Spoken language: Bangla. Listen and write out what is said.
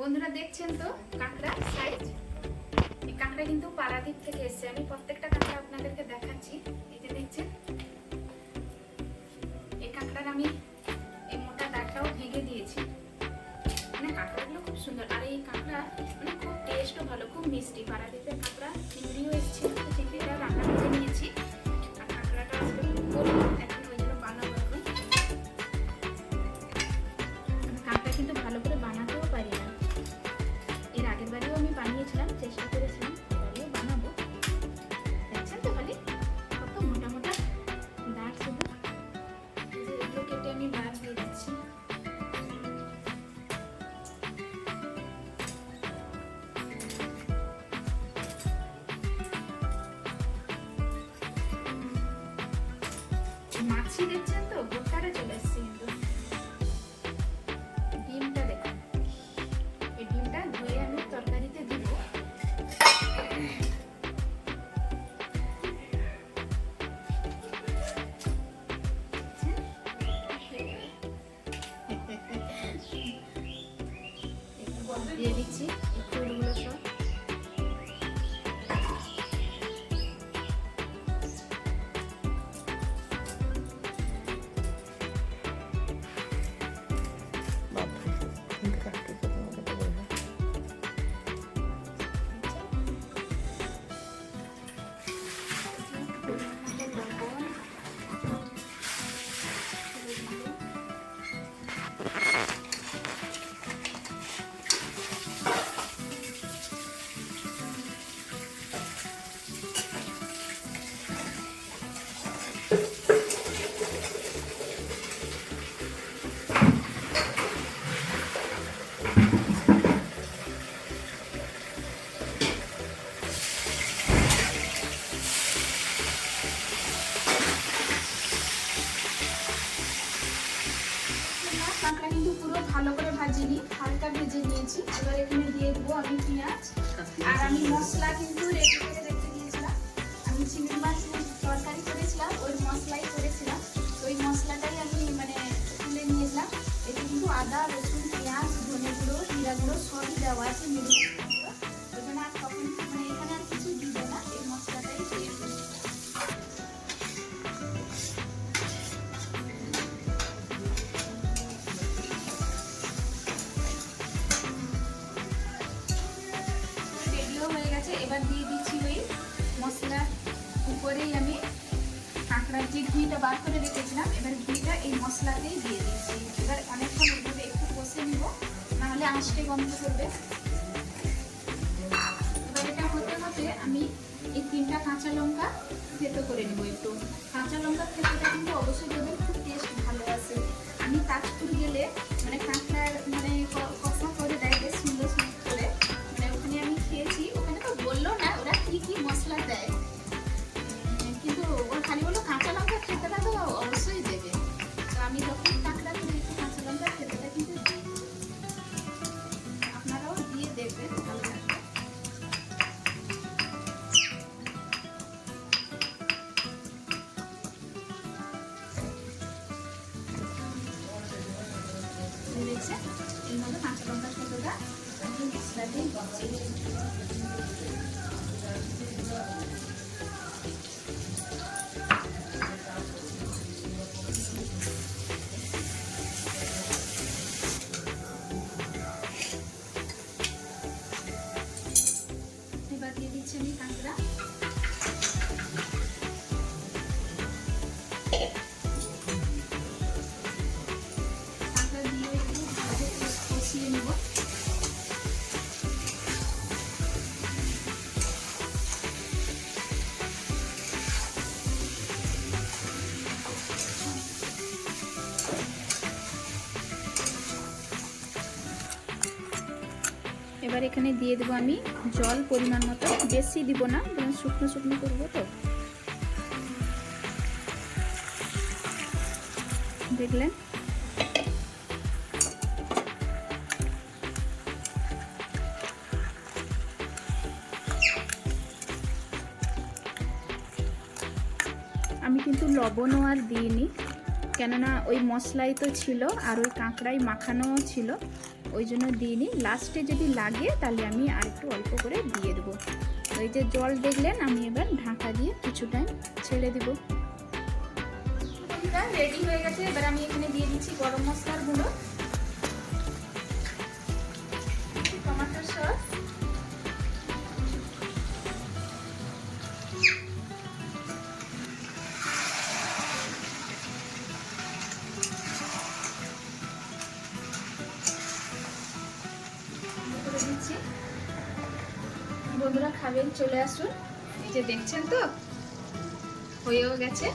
বন্ধুরা দেখছেন তো কাঁকড়া সাইজ এই কাঁকড়া কিন্তু পারাদ্বীপ থেকে এসছে। আমি প্রত্যেকটা কাঁকড়া আপনাদেরকে দেখাচ্ছি। এই যে দেখছেন? এই কাঁকড়ার আমি এই মোটা দাগটাও ভেঙে দিয়েছি। মানে কাঁকড়াগুলো খুব সুন্দর। আর এই কাঁকড়া মানে খুব টেস্টও ভালো, খুব মিষ্টি পারাদ্বীপের মাছি দেখছেন তো? গোটাটা চলে এসছে কিন্তু। ডিমটা দেখুন। এই ডিমটা ধুয়ে আমি তরকারিতে দিব। দিয়ে দিচ্ছি। কিন্তু পুরো ভালো করে ভাজিনি, হালকা ভেজে নিয়েছি। এবার এখানে দিয়ে দেবো আমি পেঁয়াজ, আর আমি মশলা কিন্তু রেডি করে রেখে দিয়েছিলাম। আমি চিংড়ি মাছ তরকারি করেছিলাম, ওই মশলাই করেছিলাম। ওই মশলাটাই আমি মানে তুলে নিয়েছিলাম এতে কিন্তু আদা, রসুন ধনে গুঁড়ো জিরা গুঁড়ো সবই দেওয়া আছে ওখানে আর মানে এখানে আর কিছু দিব না, এই মশলাটাই রেডিও হয়ে গেছে, এবার দিয়ে দিচ্ছি ওই মশলার উপরেই আমি কাঁকড়ার যে ঘিটা বার করে রেখেছিলাম, এবার ঘিটা এই মশলাতেই দিয়ে দিচ্ছি। এবার নাহলে বন্ধ করবে। এবার এটা হতে হতে আমি এই তিনটা কাঁচা লঙ্কা থেতো করে নেব একটু। কাঁচা লঙ্কা থেতোটা কিন্তু অবশ্যই দেবেন, খুব টেস্ট I think এবার এখানে দিয়ে দেবো আমি জল পরিমাণ মতো। বেশি দিব না, কারণ শুকনো শুকনো করব তো। দেখলেন? আমি কিন্তু লবণও আর দিইনি। কেননা ওই মশলাই তো ছিল আর ওই কাঁকড়াই মাখানোও ছিল, ওই জন্য দিইনি। লাস্টে যদি লাগে তাহলে আমি আর একটু অল্প করে দিয়ে দেবো। ওই যে জল দেখলেন, আমি এবার ঢাকা দিয়ে কিছু টাইম ছেড়ে দেবো। রেডি হয়ে গেছে, এবার আমি এখানে দিয়ে দিচ্ছি গরম মশলার গুঁড়ো। খাবেন চলে আসুন। এই যে দেখছেন তো? হয়েও গেছে।